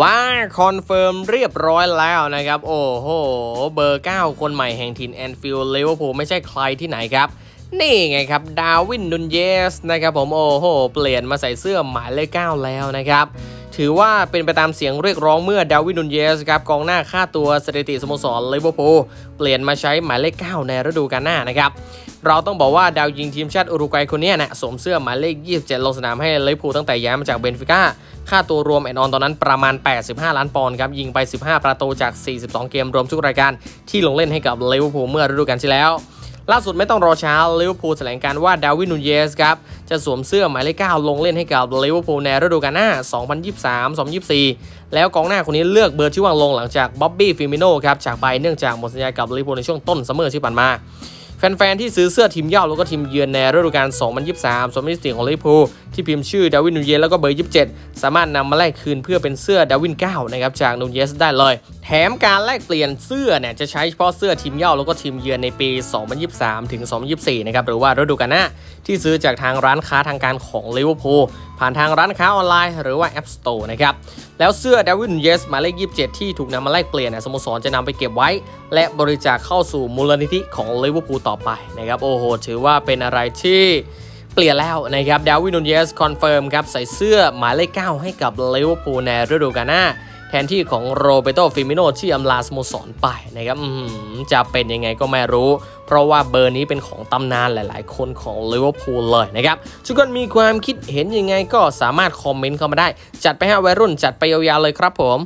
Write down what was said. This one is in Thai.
ว่าคอนเฟิร์มเรียบร้อยแล้วนะครับ โอ้โห เบอร์ 9 คนใหม่แห่งทีมแอนฟิลด์ลิเวอร์พูลไม่ใช่ใครที่ไหนครับ นี่ไงครับ ดาวินนุนเยสนะครับผม โอ้โห เปลี่ยนมาใส่เสื้อหมายเลข9แล้วนะครับ ถือว่าเป็นไปตามเสียงเรียกร้องเมื่อดาวินุนเยสครับกองหน้าค่าตัวสถิติสโมสรลิเวอร์พูลเปลี่ยนมาใช้หมายเลข 9 ในฤดูกาลหน้านะครับเราต้องบอกว่าดาวยิงทีมชาติอุรุกวัยคนนี้นะสวมเสื้อหมายเลข 27 ลงสนามให้ลิเวอร์พูลตั้งแต่ย้ายมาจากเบนฟิก้าค่าตัวรวมแอนออนตอนนั้นประมาณ 85 ล้านปอนด์ครับ ยิงไป 15 ประตูจาก 42 เกมรวมทุกรายการที่ลงเล่นให้กับลิเวอร์พูลเมื่อฤดูกาลที่แล้ว ล่าสุดไม่ต้องรอช้าลิเวอร์พูลแถลงการว่าดาวินนูเยสครับจะสวมเสื้อหมายเลข9ลงเล่นให้กับลิเวอร์พูลในฤดูกาลหน้า 2023-2024 แล้วกองหน้าคนนี้เลือกเบอร์ที่วางลงหลังจากบ๊อบบี้ฟิมิโน่ครับจากไปเนื่องจากหมดสัญญากับลิเวอร์พูลในช่วงต้นซัมเมอร์ที่ผ่านมาแฟนๆ ที่ซื้อเสื้อทีมเย่าแล้วก็ทีมเยือนในฤดูกาล 2023-2024 ของลิเวอร์พูล ที่พิมพ์ชื่อดาวินนูเยสแล้วก็เบอร์ 27 สามารถนำมาแลกคืนเพื่อเป็นเสื้อดาวิน9นะครับจากนูเยสได้เลย แถมการแลกเปลี่ยนเสื้อเนี่ยจะใช้เฉพาะเสื้อทีมเย่าแล้วก็ทีมเยือนในปี 2023 ถึง 2024 นะครับหรือว่าฤดูกาลหน้าที่ซื้อจากทางร้านค้าทางการของลิเวอร์พูลผ่านทางร้านค้าออนไลน์หรือว่า App Store นะครับ แล้วเสื้อดาวินเยสหมายเลข 27 ที่ถูกนำมาแลกเปลี่ยนเนี่ยสโมสรจะนำไปเก็บไว้ และบริจาคเข้าสู่มูลนิธิของลิเวอร์พูลต่อไปนะครับ โอ้โห ถือว่าเป็นอะไรที่ เปลี่ยนแล้วนะครับดาวินนูเยสคอนเฟิร์มครับใส่เสื้อหมายเลข 9 ให้กับลิเวอร์พูลในฤดูกาลหน้า แทนที่ของโรเบโตฟิมิโนที่อำลาสโมสรไปนะครับจะเป็นยังไงก็ไม่รู้ เพราะว่าเบอร์นี้เป็นของตำนานหลายๆ คนของลิเวอร์พูลเลยนะครับ ทุกคนมีความคิดเห็นยังไงก็สามารถคอมเมนต์เข้ามาได้ จัดไปฮะวัยรุ่นจัดไปยาวๆเลยครับผม